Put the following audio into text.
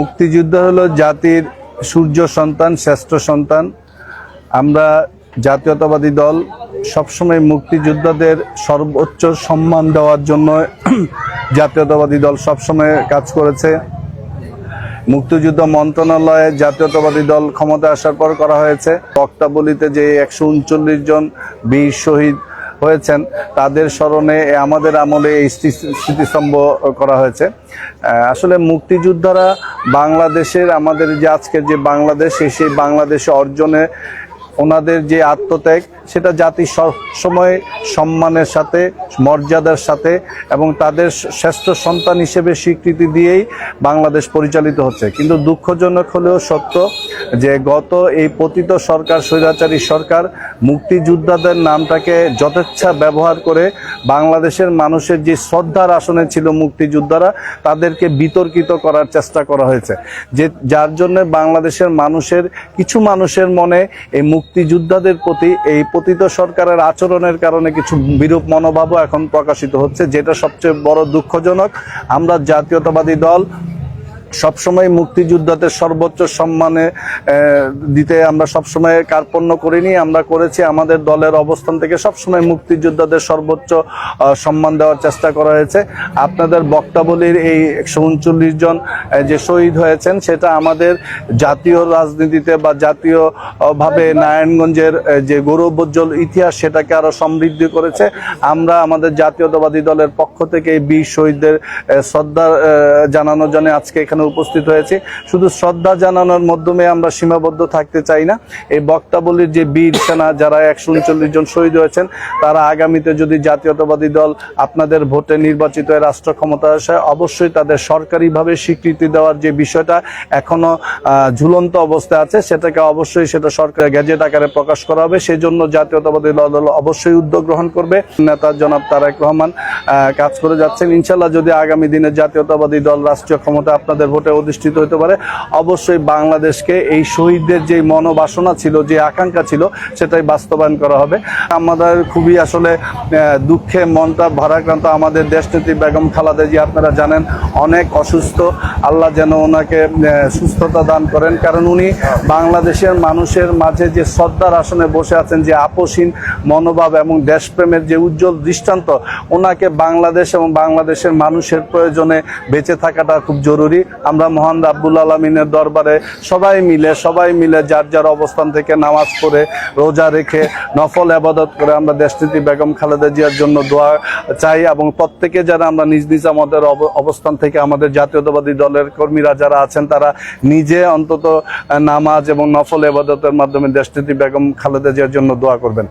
মুক্তিযুদ্ধ হলো জাতির সূর্য সন্তান, শ্রেষ্ঠ সন্তান। আমরা জাতীয়তাবাদী দল সবসময় মুক্তিযোদ্ধাদের সর্বোচ্চ সম্মান দেওয়ার জন্য জাতীয়তাবাদী দল সবসময় কাজ করেছে। মুক্তিযুদ্ধ মন্ত্রণালয়ে জাতীয়তাবাদী দল ক্ষমতা আসার পর করা হয়েছে। বক্তাবলিতে যে একশো উনচল্লিশ জন বীর শহীদ হয়েছেন, তাদের স্মরণে আমাদের আমলে এই স্মৃতি- স্মৃতিস্তম্ভ করা হয়েছে। আসলে মুক্তিযোদ্ধারা বাংলাদেশের, আমাদের যে আজকের যে বাংলাদেশ, সেই- বাংলাদেশে অর্জনে ওনাদের যে আত্মত্যাগ, সেটা জাতি সময় সম্মানের সাথে, মর্যাদার সাথে এবং তাদের শ্রেষ্ঠ সন্তান হিসেবে স্বীকৃতি দিয়েই বাংলাদেশ পরিচালিত হচ্ছে। কিন্তু দুঃখজনক হলেও সত্য যে গত এই পতিত সরকার, স্বৈরাচারী সরকার মুক্তিযোদ্ধাদের নামটাকে যথেচ্ছা ব্যবহার করে বাংলাদেশের মানুষের যে শ্রদ্ধার আসনে ছিল মুক্তিযোদ্ধারা, তাদেরকে বিতর্কিত করার চেষ্টা করা হয়েছে। যে, যার জন্য বাংলাদেশের মানুষের, কিছু মানুষের মনে এই মুক্তিযোদ্ধাদের প্রতি এই পতিত সরকারের আচরণের কারণে কিছু বিরূপ মনোভাবও এখন প্রকাশিত হচ্ছে, যেটা সবচেয়ে বড় দুঃখজনক। আমরা জাতীয়তাবাদী দল সবসময় মুক্তিযোদ্ধাদের সর্বোচ্চ সম্মানে দিতে আমরা সবসময় কার্পণ্য করিনি আমরা করেছি আমাদের দলের অবস্থান থেকে সবসময় মুক্তিযোদ্ধাদের সর্বোচ্চ সম্মান দেওয়ার চেষ্টা করা হয়েছে। আপনাদের বক্তাবলীর এই একশো উনচল্লিশ জন যে শহীদ হয়েছেন সেটা আমাদের জাতীয় রাজনীতিতে বা জাতীয় আহ, ভাবে নারায়ণগঞ্জের যে গৌরবোজ্জ্বল ইতিহাস সেটাকে আরও সমৃদ্ধি করেছে। আমরা আমাদের জাতীয়তাবাদী দলের পক্ষ থেকে এই বীর শহীদদের শ্রদ্ধা জানানোর জন্য আজকে এখানে উপস্থিত হয়েছি। শুধু শ্রদ্ধা জানানোর মাধ্যমে আমরা সীমাবদ্ধ থাকতে চাই না। এই বক্তাবলীর যে বীর সেনা যারা একশো উনচল্লিশ জন শহীদ হয়েছেন, তারা আগামীতে যদি জাতীয়তাবাদী দল আপনাদের ভোটে নির্বাচিত হয়ে রাষ্ট্র ক্ষমতা আসে, অবশ্যই তাদের সরকারিভাবে স্বীকৃতি দেওয়ার যে বিষয়টা এখনও ঝুলন্ত অবস্থায় আছে, সেটাকে অবশ্যই সেটা সরকার গ্যাজেট আকারে প্রকাশ করা হবে। সেই জন্য জাতীয়তাবাদী দল অবশ্যই উদ্যোগ গ্রহণ করবে। নেতা জনাব তারেক রহমান কাজ করে যাচ্ছেন। ইনশাল্লাহ যদি আগামী দিনে জাতীয়তাবাদী দল, রাষ্ট্রীয় ক্ষমতা আপনাদের ভোটে অধিষ্ঠিত হতে পারে, অবশ্যই বাংলাদেশকে এই শহীদদের যে মনোবাসনা ছিল, যে আকাঙ্ক্ষা ছিল, সেটাই বাস্তবায়ন করা হবে। আমাদের খুবই আসলে দুঃখে মনটা ভারাক্রান্ত। আমাদের দেশনেত্রী বেগম খালাদা জি আপনারা জানেন, অনেক অসুস্থ। আল্লাহ যেন ওনাকে সুস্থতা দান করেন। কারণ উনি বাংলাদেশের মানুষের মাঝে যে শ্রদ্ধার আসনে বসে আছেন, যে আপোষহীন মনোভাব এবং দেশপ্রেমের যে উজ্জ্বল দৃষ্টান্ত, ওনাকে বাংলাদেশ এবং বাংলাদেশের মানুষের প্রয়োজনে বেঁচে থাকাটা খুব জরুরি। আমরা মহান রাব্বুল আলমিনের দরবারে সবাই মিলে সবাই মিলে যার যার অবস্থান থেকে নামাজ পড়ে, রোজা রেখে, নফল আবাদত করে আমরা দেশনীতি বেগম খালেদা জিয়ার জন্য দোয়া চাই এবং প্রত্যেকে যারা আমরা নিজ নিজ আমাদের অব- অবস্থান থেকে আমাদের জাতীয়তাবাদী দলের কর্মীরা যারা আছেন, তারা নিজে অন্তত নামাজ এবং নফল আবাদতের মাধ্যমে দেশনীতি বেগম খালেদা জিয়ার জন্য দোয়া করবেন।